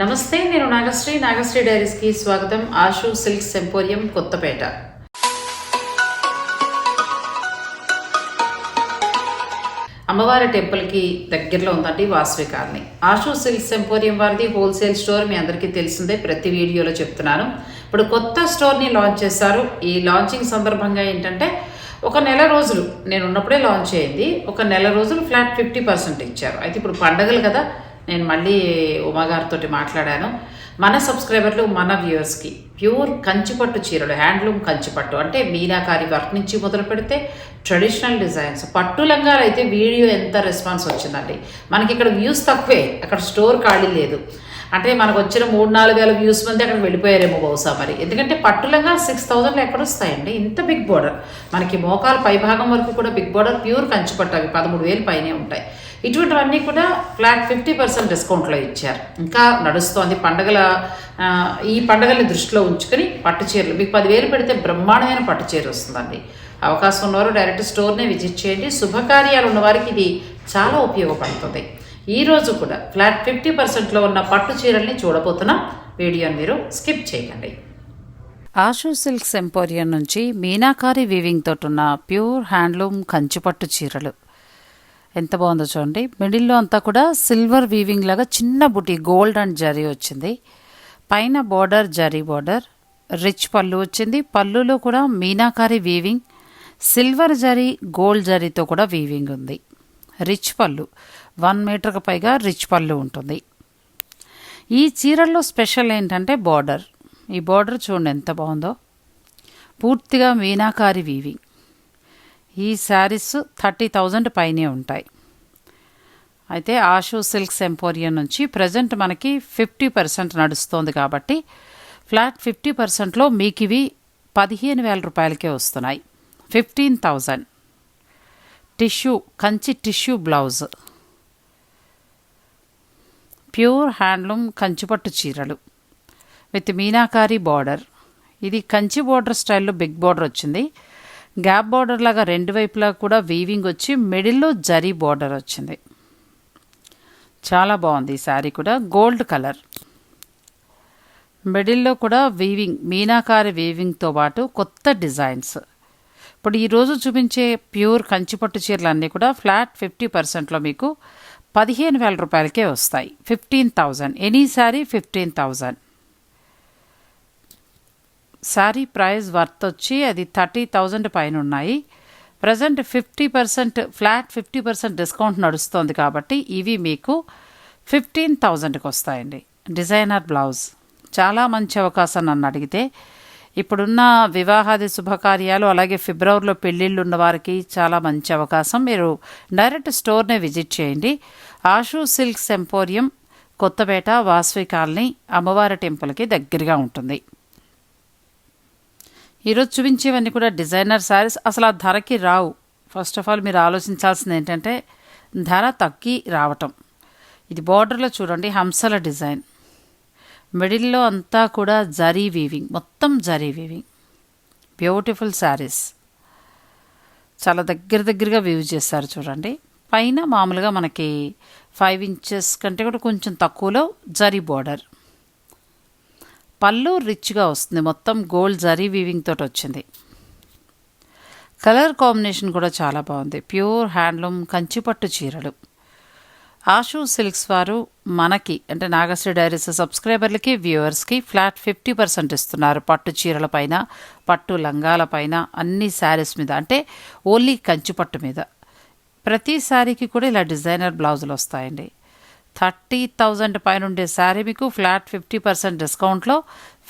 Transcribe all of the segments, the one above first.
నమస్తే నేను నాగశ్రీ. నాగశ్రీ డైరీస్కి స్వాగతం. Ashu silk emporium Kothapet. అమ్మవారి టెంపుల్కి దగ్గరలో ఉందండి Vasavi colony. Ashu silk emporium వారిది హోల్సేల్ స్టోర్ మీ అందరికీ తెలిసిందే. ప్రతి వీడియోలో చెప్తున్నాను. ఇప్పుడు కొత్త స్టోర్ని లాంచ్ చేశారు. ఈ లాంచింగ్ సందర్భంగా ఏంటంటే ఒక నెల రోజులు నేను ఉన్నప్పుడే లాంచ్ అయింది. ఒక నెల రోజులు ఫ్లాట్ ఫిఫ్టీ పర్సెంట్ ఇచ్చారు. అయితే ఇప్పుడు పండగలు కదా నేను మళ్ళీ ఉమాగారితో మాట్లాడాను. మన సబ్స్క్రైబర్లు మన వ్యూవర్స్కి ప్యూర్ కంచిపట్టు చీరలు హ్యాండ్లూమ్ కంచిపట్టు అంటే మీనాకారి వర్క్ నుంచి మొదలు పెడితే ట్రెడిషనల్ డిజైన్స్. పట్టు లంగాలు అయితే వీడియో ఎంత రెస్పాన్స్ వచ్చిందండి. మనకి ఇక్కడ వ్యూస్ తక్కువే అక్కడ స్టోర్ ఖాళీ లేదు. అంటే మనకు వచ్చిన మూడు నాలుగు వేల వ్యూస్ మంది అక్కడ వెళ్ళిపోయారేమో బహుశా మరి. ఎందుకంటే పట్టులంగా సిక్స్ థౌజండ్లో ఎక్కడ వస్తాయండి ఇంత బిగ్ బోర్డర్. మనకి మోకాలు పైభాగం వరకు కూడా బిగ్ బోర్డర్ ప్యూర్ కంచిపట్టు అవి పదమూడు వేలు పైనే ఉంటాయి. ఇటువంటివన్నీ కూడా ఫ్లాట్ ఫిఫ్టీ పర్సెంట్ డిస్కౌంట్లో ఇచ్చారు. ఇంకా నడుస్తోంది పండగల ఈ పండగల్ని దృష్టిలో ఉంచుకొని పట్టు చీరలు. మీకు పదివేలు పెడితే బ్రహ్మాండమైన పట్టు చీర వస్తుందండి. అవకాశం ఉన్నవారు డైరెక్ట్ స్టోర్నే విజిట్ చేయండి. శుభకార్యాలు ఉన్నవారికి ఇది చాలా ఉపయోగపడుతుంది. ఈరోజు కూడా ఫ్లాట్ ఫిఫ్టీ పర్సెంట్లో ఉన్న పట్టు చీరల్ని చూడబోతున్నాం. వీడియోని మీరు స్కిప్ చేయకండి. ఆషు సిల్క్ సెంపోరియం నుంచి మీనాకారి వీవింగ్ తోటి ఉన్న ప్యూర్ హ్యాండ్లూమ్ కంచిపట్టు చీరలు. ఎంత బాగుందో చూడండి. మిడిల్లో అంతా కూడా సిల్వర్ వీవింగ్ లాగా చిన్న బుటి గోల్డ్ అండ్ జరీ వచ్చింది. పైన బార్డర్ జరీ బార్డర్ రిచ్ పళ్ళు వచ్చింది. పళ్ళులో కూడా meenakari weaving silver zari gold జరీతో కూడా వీవింగ్ ఉంది. రిచ్ పళ్ళు. వన్ మీటర్కి పైగా రిచ్ పళ్ళు ఉంటుంది. ఈ చీరల్లో స్పెషల్ ఏంటంటే బార్డర్ ఈ బార్డర్ చూడండి ఎంత బాగుందో. పూర్తిగా మీనాకారి వీవింగ్ ఈ శారీస్ థర్టీ థౌజండ్ పైనే ఉంటాయి. అయితే ఆషు సిల్క్ సెంపోరియం నుంచి ప్రజెంట్ మనకి ఫిఫ్టీ పర్సెంట్ నడుస్తోంది కాబట్టి ఫ్లాట్ ఫిఫ్టీ పర్సెంట్లో మీకు ఇవి పదిహేను వేల రూపాయలకే వస్తున్నాయి. Fifteen thousand. Tissue Kanchi tissue blouse. Pure handloom కంచిపట్టు చీరలు విత్ మీనాకారి బార్డర్. ఇది కంచి బార్డర్ స్టైల్లో బిగ్ బార్డర్ వచ్చింది. గ్యాప్ బార్డర్ లాగా రెండు వైపులా కూడా వీవింగ్ వచ్చి మిడిల్లో జరీ బార్డర్ వచ్చింది. చాలా బాగుంది ఈ శారీ కూడా. Gold colour. మిడిల్లో కూడా వీవింగ్ మీనాకారి వీవింగ్తో పాటు కొత్త డిజైన్స్. ఇప్పుడు ఈరోజు చూపించే ప్యూర్ కంచిపట్టు చీరలు అన్నీ కూడా ఫ్లాట్ ఫిఫ్టీ పర్సెంట్లో మీకు పదిహేను వేల రూపాయలకే వస్తాయి. Fifteen thousand. Any sari fifteen thousand. Sari price worth వచ్చి అది థర్టీ థౌజండ్ పైన ఉన్నాయి present fifty percent flat fifty percent discount నడుస్తోంది కాబట్టి ఇవి మీకు ఫిఫ్టీన్ థౌజండ్కి వస్తాయండి డిజైనర్ బ్లౌజ్. చాలా మంచి అవకాశం నన్ను అడిగితే. ఇప్పుడున్న వివాహాది శుభకార్యాలు అలాగే ఫిబ్రవరిలో పెళ్ళిళ్ళు ఉన్న వారికి చాలా మంచి అవకాశం. మీరు డైరెక్ట్ స్టోర్నే విజిట్ చేయండి. Ashu silk emporium Kothapet Vasavi colony అమ్మవారి టెంపుల్కి దగ్గరగా ఉంటుంది. ఈరోజు చూపించేవన్నీ కూడా డిజైనర్ శారీస్. అసలు ఆ ధరకి రావు. ఫస్ట్ ఆఫ్ ఆల్ మీరు ఆలోచించాల్సింది ఏంటంటే ధర తగ్గి రావటం. ఇది బార్డర్లో చూడండి హంసల డిజైన్. మిడిల్లో అంతా కూడా జరీ వీవింగ్ మొత్తం జరీ వీవింగ్ బ్యూటిఫుల్ శారీస్ చాలా దగ్గర దగ్గరగా వీవ్ చేస్తారు చూడండి. పైన మామూలుగా మనకి ఫైవ్ ఇంచెస్ కంటే కూడా కొంచెం తక్కువలో జరీ బార్డర్ పళ్ళు రిచ్గా వస్తుంది. మొత్తం గోల్డ్ జరీ వీవింగ్ తోటి వచ్చింది. కలర్ కాంబినేషన్ కూడా చాలా బాగుంది. ప్యూర్ హ్యాండ్లూమ్ కంచిపట్టు చీరలు. ఆషు సిల్క్స్ వారు మనకి అంటే నాగశ్రీ డైరీస్ సబ్స్క్రైబర్లకి వ్యూవర్స్కి ఫ్లాట్ ఫిఫ్టీ పర్సెంట్ ఇస్తున్నారు. పట్టు చీరల పైన పట్టు లంగాల పైన అన్ని శారీస్ మీద అంటే ఓన్లీ కంచిపట్టు మీద. ప్రతి శారీకి కూడా ఇలా డిజైనర్ బ్లౌజులు వస్తాయండి. థర్టీ థౌజండ్ పైన ఉండే శారీ మీకు ఫ్లాట్ ఫిఫ్టీ పర్సెంట్ డిస్కౌంట్లో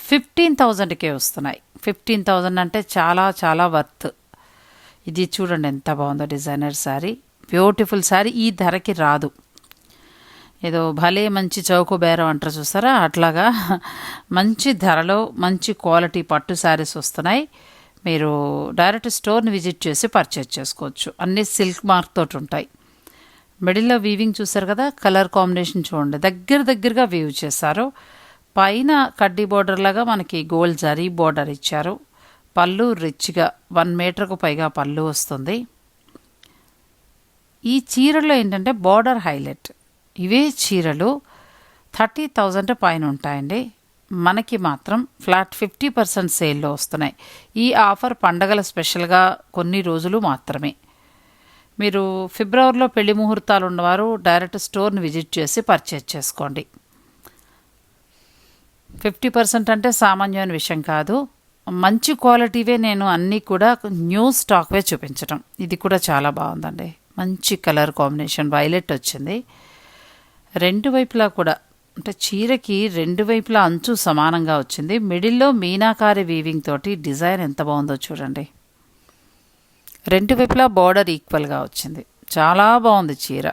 ఫిఫ్టీన్ థౌజండ్కే వస్తున్నాయి. ఫిఫ్టీన్ థౌజండ్ అంటే చాలా చాలా వర్త్. ఇది చూడండి ఎంత బాగుందో డిజైనర్ శారీ. బ్యూటిఫుల్ శారీ ఈ ధరకి రాదు. ఏదో భలే మంచి చౌక బేరం అంటారు చూసారా అట్లాగా మంచి ధరలో మంచి క్వాలిటీ పట్టు శారీస్ వస్తున్నాయి. మీరు డైరెక్ట్ స్టోర్ని విజిట్ చేసి పర్చేజ్ చేసుకోవచ్చు. అన్నీ సిల్క్ మార్క్ తోటి ఉంటాయి. మిడిల్లో వీవింగ్ చూసారు కదా కలర్ కాంబినేషన్ చూడండి. దగ్గర దగ్గరగా వీవ్ చేశారు. పైన కడ్డీ బోర్డర్ లాగా మనకి గోల్డ్ జరీ బోర్డర్ ఇచ్చారు. పళ్ళు రిచ్గా వన్ మీటర్కు పైగా పళ్ళు వస్తుంది. ఈ చీరలో ఏంటంటే బార్డర్ హైలైట్. ఇవే చీరలు థర్టీ థౌజండ్ పైన ఉంటాయండి. మనకి మాత్రం ఫ్లాట్ ఫిఫ్టీ పర్సెంట్ సేల్లో వస్తున్నాయి. ఈ ఆఫర్ పండగల స్పెషల్గా కొన్ని రోజులు మాత్రమే. మీరు ఫిబ్రవరిలో పెళ్ళి ముహూర్తాలు ఉన్నవారు డైరెక్ట్ స్టోర్ని విజిట్ చేసి పర్చేజ్ చేసుకోండి. ఫిఫ్టీ పర్సెంట్ అంటే సామాన్యమైన విషయం కాదు. మంచి క్వాలిటీవే నేను అన్నీ కూడా న్యూ స్టాక్వే చూపించటం. ఇది కూడా చాలా బాగుందండి. మంచి కలర్ కాంబినేషన్. వైలెట్ వచ్చింది. రెండు వైపులా కూడా అంటే చీరకి రెండు వైపులా అంచు సమానంగా వచ్చింది. మిడిల్లో మీనాకారి వీవింగ్ తోటి డిజైన్ ఎంత బాగుందో చూడండి. రెండు వైపులా బార్డర్ ఈక్వల్గా వచ్చింది. చాలా బాగుంది చీర.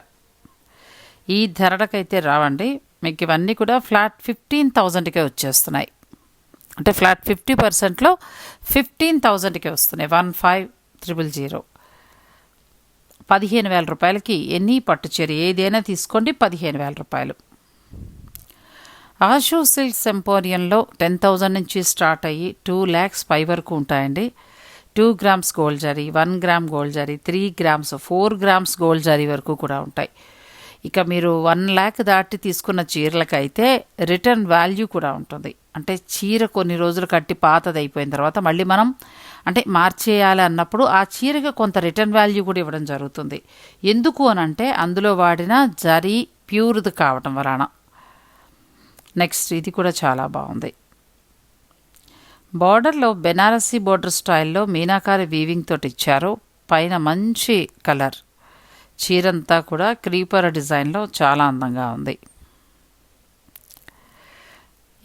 ఈ ధరలకైతే రావండి. మీకు ఇవన్నీ కూడా ఫ్లాట్ ఫిఫ్టీన్ థౌజండ్కే వచ్చేస్తున్నాయి. అంటే ఫ్లాట్ ఫిఫ్టీ పర్సెంట్లో ఫిఫ్టీన్ థౌజండ్కే వస్తున్నాయి. One five triple zero. పదిహేను వేల రూపాయలకి ఎన్ని పట్టు చీర ఏదైనా తీసుకోండి. పదిహేను వేల రూపాయలు. ఆషూ సిల్క్ సెంపోరియంలో టెన్ థౌజండ్ నుంచి స్టార్ట్ అయ్యి టూ ల్యాక్స్ పై వరకు ఉంటాయండి. Two grams gold zari one gram gold zari three grams four grams gold zari వరకు కూడా ఉంటాయి. ఇక మీరు వన్ ల్యాక్ దాటి తీసుకున్న చీరలకైతే రిటర్న్ వాల్యూ కూడా ఉంటుంది. అంటే చీర కొన్ని రోజులు కట్టి పాతది అయిపోయిన తర్వాత మళ్ళీ మనం అంటే మార్చేయాలి అన్నప్పుడు ఆ చీరకి కొంత రిటర్న్ వాల్యూ కూడా ఇవ్వడం జరుగుతుంది. ఎందుకు అని అంటే అందులో వాడిన జరీ ప్యూర్ది కావటం వలన. నెక్స్ట్ ఇది కూడా చాలా బాగుంది. బార్డర్లో బెనారసీ బార్డర్ స్టైల్లో మీనాకారి వీవింగ్ తోటి ఇచ్చారు. పైన మంచి కలర్. చీరంతా కూడా క్రీపర్ డిజైన్లో చాలా అందంగా ఉంది.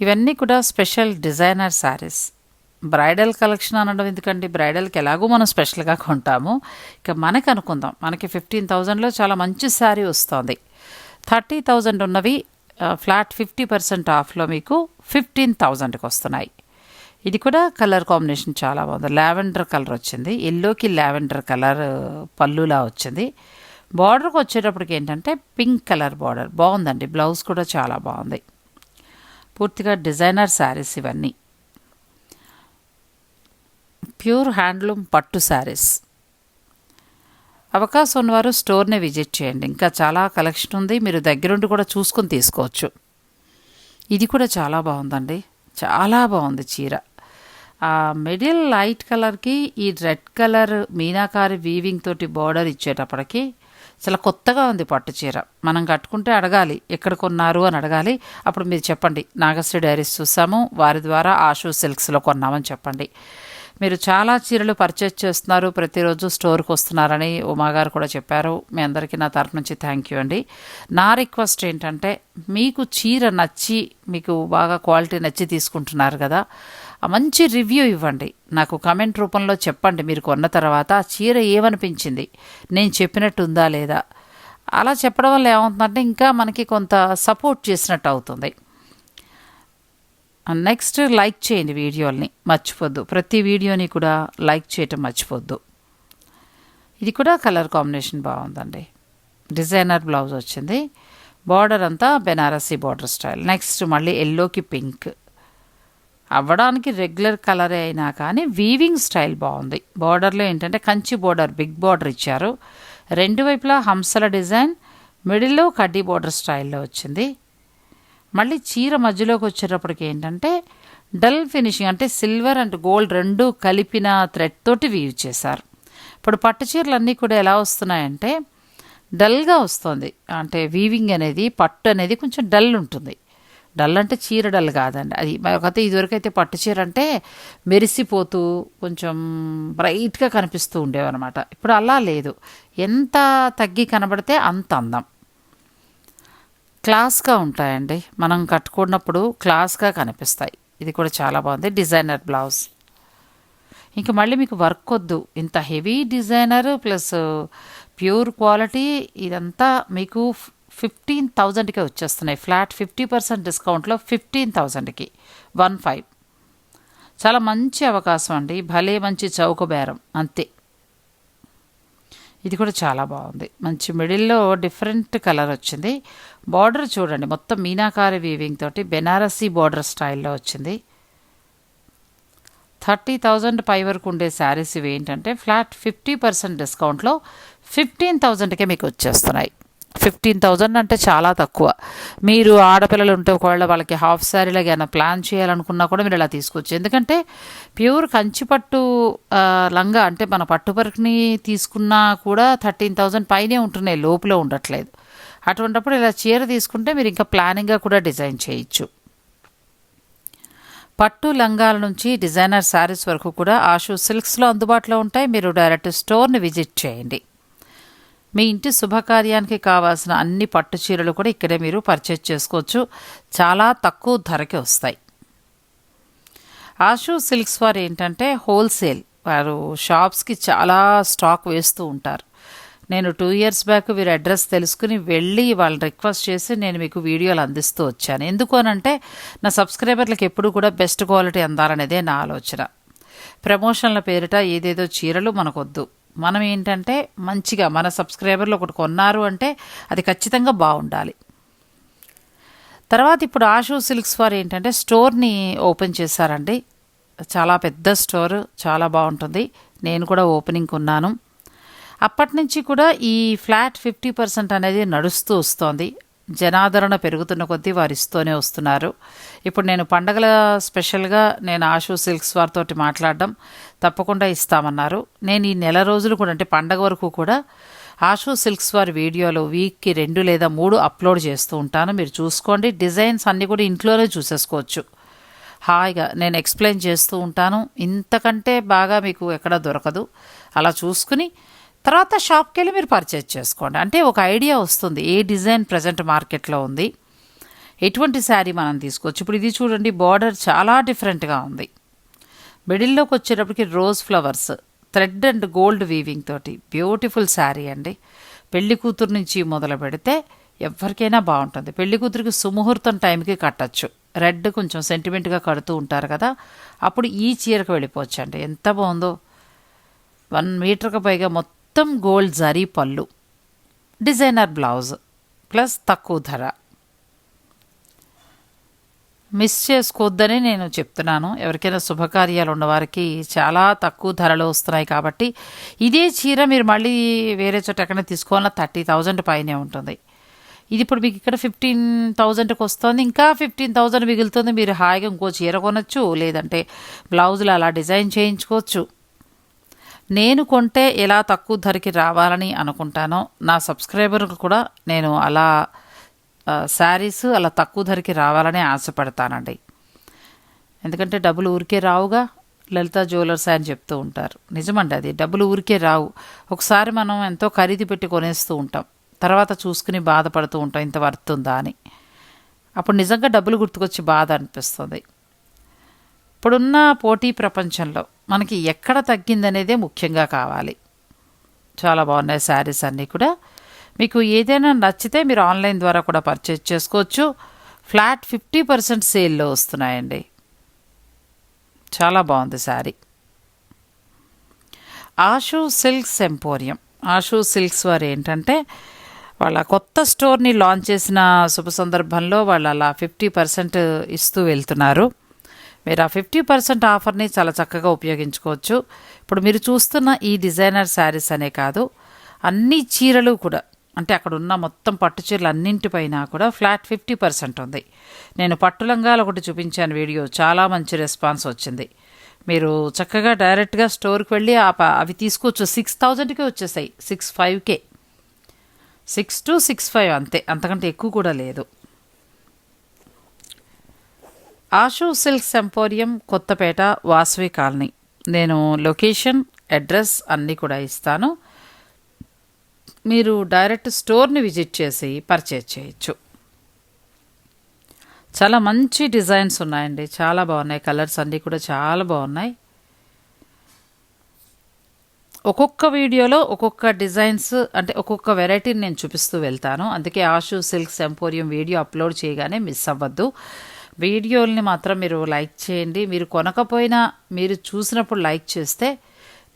ఇవన్నీ కూడా special designer saris. Bridal collection అనడం ఎందుకంటే బ్రైడల్కి ఎలాగో మనం స్పెషల్గా కొంటాము. ఇక మనకి అనుకుందాం. మనకి ఫిఫ్టీన్ థౌజండ్లో చాలా మంచి శారీ వస్తుంది. థర్టీ థౌజండ్ ఉన్నవి ఫ్లాట్ ఫిఫ్టీ పర్సెంట్ ఆఫ్లో మీకు ఫిఫ్టీన్ థౌజండ్కి వస్తున్నాయి. ఇది కూడా కలర్ కాంబినేషన్ చాలా బాగుంది. లావెండర్ కలర్ వచ్చింది. ఎల్లోకి లావెండర్ కలర్ పళ్ళులా వచ్చింది. బార్డర్కి వచ్చేటప్పటికి ఏంటంటే పింక్ కలర్ బార్డర్. బాగుందండి. బ్లౌజ్ కూడా చాలా బాగుంది. పూర్తిగా డిజైనర్ శారీస్ ఇవన్నీ. ప్యూర్ హ్యాండ్లూమ్ పట్టు శారీస్. అవకాశం ఉన్నవారు స్టోర్ని విజిట్ చేయండి. ఇంకా చాలా కలెక్షన్ ఉంది. మీరు దగ్గరుండి కూడా చూసుకొని తీసుకోవచ్చు. ఇది కూడా చాలా బాగుందండి. చాలా బాగుంది చీర. ఆ మిడిల్ లైట్ కలర్కి ఈ రెడ్ కలర్ మీనాకారి వీవింగ్ తోటి బార్డర్ ఇచ్చేటప్పటికి చాలా కొత్తగా ఉంది పట్టు చీర. మనం కట్టుకుంటే అడగాలి ఎక్కడ కొన్నారు అని అడగాలి. అప్పుడు మీరు చెప్పండి నాగశ్రీ డైరీస్ చూసాము వారి ద్వారా ఆషూ సిల్క్స్లో కొన్నామని చెప్పండి. మీరు చాలా చీరలు పర్చేజ్ చేస్తున్నారు ప్రతిరోజు స్టోర్కి వస్తున్నారని ఉమాగారు కూడా చెప్పారు. మీ అందరికీ నా తరఫు నుంచి థ్యాంక్ యూ అండి. నా రిక్వెస్ట్ ఏంటంటే మీకు చీర నచ్చి మీకు బాగా క్వాలిటీ నచ్చి తీసుకుంటున్నారు కదా మంచి రివ్యూ ఇవ్వండి. నాకు కమెంట్ రూపంలో చెప్పండి మీరు కొన్న తర్వాత ఆ చీర ఏమనిపించింది నేను చెప్పినట్టు ఉందా లేదా? అలా చెప్పడం వల్ల ఏమవుతుందంటే ఇంకా మనకి కొంత సపోర్ట్ చేసినట్టు అవుతుంది. నెక్స్ట్ లైక్ చేయండి వీడియోల్ని మర్చిపోద్దు. ప్రతి వీడియోని కూడా లైక్ చేయటం మర్చిపోద్దు. ఇది కూడా కలర్ కాంబినేషన్ బాగుందండి. డిజైనర్ బ్లౌజ్ వచ్చింది. బార్డర్ అంతా బెనారసీ బార్డర్ స్టైల్. నెక్స్ట్ మళ్ళీ ఎల్లోకి పింక్. అవ్వడానికి రెగ్యులర్ కలరే అయినా కానీ వీవింగ్ స్టైల్ బాగుంది. బార్డర్లో ఏంటంటే కంచి బార్డర్ బిగ్ బార్డర్ ఇచ్చారు. రెండు వైపులా హంసల డిజైన్ మిడిల్లో కడ్డీ బార్డర్ స్టైల్లో వచ్చింది. మళ్ళీ చీర మధ్యలోకి వచ్చేటప్పటికి ఏంటంటే డల్ ఫినిషింగ్ అంటే సిల్వర్ అండ్ గోల్డ్ రెండు కలిపిన థ్రెడ్ తోటి వీవ్ చేశారు. ఇప్పుడు పట్టు చీరలు అన్నీ కూడా ఎలా వస్తున్నాయంటే డల్గా వస్తుంది. అంటే వీవింగ్ అనేది పట్టు అనేది కొంచెం డల్ ఉంటుంది. డల్ అంటే చీర డల్ కాదండి. అది అయితే ఇదివరకు అయితే పట్టు చీర అంటే మెరిసిపోతూ కొంచెం బ్రైట్గా కనిపిస్తూ ఉండేవన్నమాట. ఇప్పుడు అలా లేదు. ఎంత తగ్గి కనబడితే అంత అందం. క్లాస్గా ఉంటాయండి. మనం కట్టుకున్నప్పుడు క్లాస్గా కనిపిస్తాయి. ఇది కూడా చాలా బాగుంది. Designer blouse. ఇంకా మళ్ళీ మీకు వర్క్ వద్దు. ఇంత heavy designer plus pure quality ఇదంతా మీకు ఫిఫ్టీన్ థౌజండ్కే వచ్చేస్తున్నాయి. ఫ్లాట్ ఫిఫ్టీ పర్సెంట్ డిస్కౌంట్లో ఫిఫ్టీన్ థౌజండ్కి. One five. చాలా మంచి అవకాశం అండి. భలే మంచి చౌక బేరం. అంతే. ఇది కూడా చాలా బాగుంది. మంచి మిడిల్లో డిఫరెంట్ కలర్ వచ్చింది. బార్డర్ చూడండి మొత్తం మీనాకారి వీవింగ్ తోటి బెనారసీ బార్డర్ స్టైల్లో వచ్చింది. థర్టీ థౌజండ్ పై వరకు ఉండే శారీస్ ఇవి ఏంటంటే ఫ్లాట్ ఫిఫ్టీ పర్సెంట్ డిస్కౌంట్లో ఫిఫ్టీన్ థౌజండ్కే మీకు వచ్చేస్తున్నాయి. ఫిఫ్టీన్ థౌజండ్ అంటే చాలా తక్కువ. మీరు ఆడపిల్లలు ఉంటే ఒకవేళ వాళ్ళకి హాఫ్ శారీలాగా ఏమైనా ప్లాన్ చేయాలనుకున్నా కూడా మీరు ఇలా తీసుకోవచ్చు. ఎందుకంటే ప్యూర్ కంచిపట్టు లంగా అంటే మన పట్టుపరికిని తీసుకున్నా కూడా థర్టీన్ థౌజండ్ పైనే ఉంటున్నాయి లోపల ఉండట్లేదు. అటువంటప్పుడు ఇలా చీర తీసుకుంటే మీరు ఇంకా ప్లానింగ్గా కూడా డిజైన్ చేయొచ్చు. పట్టు లంగాల నుంచి డిజైనర్ శారీస్ వరకు కూడా ఆషు సిల్క్స్లో అందుబాటులో ఉంటాయి. మీరు డైరెక్ట్ స్టోర్ని విజిట్ చేయండి. మీ ఇంటి శుభకార్యానికి కావాల్సిన అన్ని పట్టు చీరలు కూడా ఇక్కడే మీరు పర్చేజ్ చేసుకోవచ్చు. చాలా తక్కువ ధరకి వస్తాయి. ఆషు సిల్క్స్ వారు ఏంటంటే హోల్సేల్ వారు షాప్స్కి చాలా స్టాక్ వేస్తూ ఉంటారు. నేను టూ ఇయర్స్ బ్యాక్ వీరి అడ్రస్ తెలుసుకుని వెళ్ళి వాళ్ళని రిక్వెస్ట్ చేసి నేను మీకు వీడియోలు అందిస్తూ వచ్చాను. ఎందుకు అనంటే నా సబ్స్క్రైబర్లకు ఎప్పుడు కూడా బెస్ట్ క్వాలిటీ అందాలనేదే నా ఆలోచన. ప్రమోషన్ల పేరిట ఏదేదో చీరలు మనకొద్దు. మనం ఏంటంటే మంచిగా మన సబ్స్క్రైబర్లు ఒకటి కొన్నారు అంటే అది ఖచ్చితంగా బాగుండాలి. తర్వాత ఇప్పుడు ఆషు సిల్క్స్ వారు ఏంటంటే స్టోర్ని ఓపెన్ చేశారండి. చాలా పెద్ద స్టోర్ చాలా బాగుంటుంది. నేను కూడా ఓపెనింగ్కి ఉన్నాను అప్పటి నుంచి కూడా ఈ ఫ్లాట్ ఫిఫ్టీ పర్సెంట్ అనేది నడుస్తూ వస్తోంది. జనాదరణ పెరుగుతున్న కొద్దీ వారు ఇస్తూనే వస్తున్నారు. ఇప్పుడు నేను పండగల స్పెషల్గా నేను ఆశు సిల్క్స్ వారితో మాట్లాడడం తప్పకుండా ఇస్తామన్నారు. నేను ఈ నెల రోజులు కూడా అంటే పండగ వరకు కూడా ఆశు సిల్క్స్ వారి వీడియోలు వీక్కి రెండు లేదా మూడు అప్లోడ్ చేస్తూ ఉంటాను. మీరు చూసుకోండి. డిజైన్స్ అన్నీ కూడా ఇంట్లోనే చూసేసుకోవచ్చు. హాయిగా నేను ఎక్స్ప్లెయిన్ చేస్తూ ఉంటాను. ఇంతకంటే బాగా మీకు ఎక్కడ దొరకదు. అలా చూసుకుని తర్వాత షాప్కి వెళ్ళి మీరు పర్చేజ్ చేసుకోండి. అంటే ఒక ఐడియా వస్తుంది. ఏ డిజైన్ ప్రజెంట్ మార్కెట్లో ఉంది? ఎటువంటి శారీ మనం తీసుకోవచ్చు? ఇప్పుడు ఇది చూడండి బార్డర్ చాలా డిఫరెంట్గా ఉంది. మిడిల్లోకి వచ్చేటప్పటికి rose flowers thread and gold weaving తోటి. బ్యూటిఫుల్ శారీ అండి. పెళ్ళి కూతురు నుంచి మొదలు పెడితే ఎవరికైనా బాగుంటుంది. పెళ్ళి కూతురికి సుముహూర్తం టైంకి కట్టచ్చు. రెడ్ కొంచెం సెంటిమెంట్గా కడుతూ ఉంటారు కదా అప్పుడు ఈ చీరకు వెళ్ళిపోవచ్చు అండి ఎంత బాగుందో. వన్ మీటర్కి పైగా మొత్తం మొత్తం గోల్డ్ జరీ పళ్ళు. డిజైనర్ బ్లౌజ్ ప్లస్ తక్కువ ధర. మిస్ చేసుకోవద్దని నేను చెప్తున్నాను. ఎవరికైనా శుభకార్యాలు ఉన్నవారికి చాలా తక్కువ ధరలో వస్తున్నాయి కాబట్టి ఇదే చీర మీరు మళ్ళీ వేరే చోట ఎక్కడ తీసుకోవాలన్నా థర్టీ థౌజండ్ పైనే ఉంటుంది. ఇది ఇప్పుడు మీకు ఇక్కడ ఫిఫ్టీన్ థౌజండ్కి వస్తుంది. ఇంకా ఫిఫ్టీన్ థౌజండ్ మిగులుతుంది. మీరు హాయిగా ఇంకో చీర కొనొచ్చు లేదంటే బ్లౌజులు అలా డిజైన్ చేయించుకోవచ్చు. నేను కొంటే ఎలా తక్కువ ధరకి రావాలని అనుకుంటానో నా సబ్స్క్రైబర్కి కూడా నేను అలా శారీస్ అలా తక్కువ ధరకి రావాలని ఆశపడతానండి. ఎందుకంటే డబ్బులు ఊరికే రావుగా లలిత జ్యువెలర్స్ అని చెప్తూ ఉంటారు. నిజమండి అది. డబ్బులు ఊరికే రావు. ఒకసారి మనం ఎంతో ఖరీదు పెట్టి కొనేస్తూ ఉంటాం. తర్వాత చూసుకుని బాధపడుతూ ఉంటాం. ఇంత వర్తుందా అని. అప్పుడు నిజంగా డబ్బులు గుర్తుకొచ్చి బాధ అనిపిస్తుంది. ఇప్పుడున్న పోటీ ప్రపంచంలో మనకి ఎక్కడ తగ్గిందనేదే ముఖ్యంగా కావాలి. చాలా బాగున్నాయి శారీస్ అన్నీ కూడా. మీకు ఏదైనా నచ్చితే మీరు ఆన్లైన్ ద్వారా కూడా పర్చేజ్ చేసుకోవచ్చు. ఫ్లాట్ ఫిఫ్టీ పర్సెంట్ సేల్లో వస్తున్నాయండి. చాలా బాగుంది sari. Ashu silks emporium. Ashu silks వారు ఏంటంటే వాళ్ళ కొత్త స్టోర్ని లాంచ్ చేసిన శుభ సందర్భంలో వాళ్ళు అలా ఫిఫ్టీ పర్సెంట్ ఇస్తూ వెళ్తున్నారు. మీరు ఆ ఫిఫ్టీ పర్సెంట్ ఆఫర్ని చాలా చక్కగా ఉపయోగించుకోవచ్చు. ఇప్పుడు మీరు చూస్తున్న ఈ డిజైనర్ శారీస్ అనే కాదు అన్ని చీరలు కూడా అంటే అక్కడ ఉన్న మొత్తం పట్టు చీరలు అన్నింటిపైన కూడా ఫ్లాట్ ఫిఫ్టీ పర్సెంట్ ఉంది. నేను పట్టు లంగాలు ఒకటి చూపించాను వీడియో చాలా మంచి రెస్పాన్స్ వచ్చింది. మీరు చక్కగా డైరెక్ట్గా స్టోర్కి వెళ్ళి ఆ అవి తీసుకోవచ్చు. సిక్స్ థౌజండ్కే వచ్చేసాయి సిక్స్ ఫైవ్కే. సిక్స్ టు సిక్స్ ఫైవ్ అంతే అంతకంటే ఎక్కువ కూడా లేదు. Ashu silk emporium Kothapet Vasavi colony. నేను లొకేషన్ అడ్రస్ అన్నీ కూడా ఇస్తాను. మీరు డైరెక్ట్ స్టోర్ని విజిట్ చేసి పర్చేజ్ చేయొచ్చు. చాలా మంచి డిజైన్స్ ఉన్నాయండి. చాలా బాగున్నాయి. కలర్స్ అన్నీ కూడా చాలా బాగున్నాయి. ఒక్కొక్క వీడియోలో ఒక్కొక్క డిజైన్స్ అంటే ఒక్కొక్క వెరైటీని నేను చూపిస్తూ వెళ్తాను. అందుకే Ashu silk emporium video upload చేయగానే మిస్ అవ్వద్దు. వీడియోల్ని మాత్రం మీరు లైక్ చేయండి. మీరు కొనకపోయినా మీరు చూసినప్పుడు లైక్ చేస్తే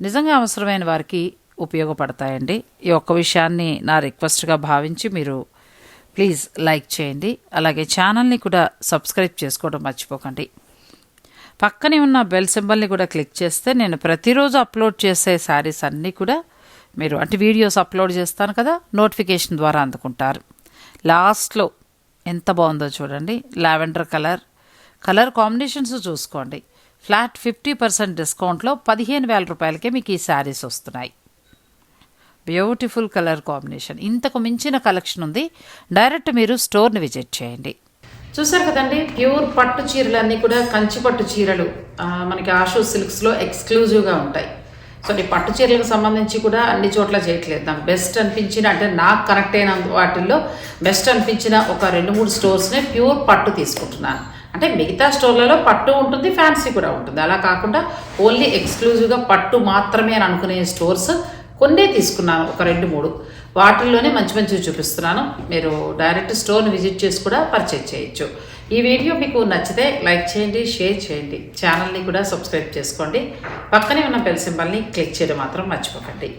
నిజంగా అవసరమైన వారికి ఉపయోగపడతాయండి. ఈ ఒక్క విషయాన్ని నా రిక్వెస్ట్గా భావించి మీరు ప్లీజ్ లైక్ చేయండి. అలాగే ఛానల్ని కూడా సబ్స్క్రైబ్ చేసుకోవడం మర్చిపోకండి. పక్కనే ఉన్న బెల్ సింబల్ని కూడా క్లిక్ చేస్తే నేను ప్రతిరోజు అప్లోడ్ చేసే శారీస్ అన్నీ కూడా మీరు అంటే వీడియోస్ అప్లోడ్ చేస్తాను కదా నోటిఫికేషన్ ద్వారా అందుకుంటారు. లాస్ట్లో ఎంత బాగుందో చూడండి. Lavender colour. కలర్ కాంబినేషన్స్ చూసుకోండి. ఫ్లాట్ ఫిఫ్టీ పర్సెంట్ డిస్కౌంట్లో పదిహేను వేల రూపాయలకే మీకు ఈ శారీస్ వస్తున్నాయి. Beautiful colour combination. ఇంతకు మించిన కలెక్షన్ ఉంది. డైరెక్ట్ మీరు స్టోర్ని విజిట్ చేయండి. చూసారు కదండి? ప్యూర్ పట్టు చీరలు అన్నీ కూడా కంచి పట్టు చీరలు మనకి ఆషు సిల్క్స్లో ఎక్స్క్లూజివ్గా ఉంటాయి. సో నీ పట్టు చీరలకు సంబంధించి కూడా అన్ని చోట్ల చేయట్లేదు. నాకు బెస్ట్ అనిపించిన అంటే నాకు కనెక్ట్ అయిన వాటిల్లో బెస్ట్ అనిపించిన ఒక రెండు మూడు స్టోర్స్నే ప్యూర్ పట్టు తీసుకుంటున్నాను. అంటే మిగతా స్టోర్లలో పట్టు ఉంటుంది ఫ్యాన్సీ కూడా ఉంటుంది. అలా కాకుండా ఓన్లీ ఎక్స్క్లూజివ్గా పట్టు మాత్రమే అని అనుకునే స్టోర్స్ కొన్నే తీసుకున్నాను ఒక రెండు మూడు. వాటిల్లోనే మంచి మంచివి చూపిస్తున్నాను. మీరు డైరెక్ట్ స్టోర్ని విజిట్ చేసి కూడా పర్చేజ్ చేయొచ్చు. ఈ వీడియో మీకు నచ్చితే లైక్ చేయండి షేర్ చేయండి. ఛానల్ని కూడా సబ్స్క్రైబ్ చేసుకోండి. పక్కనే ఉన్న బెల్ సింబల్ని క్లిక్ చేయడం మాత్రం మర్చిపోకండి.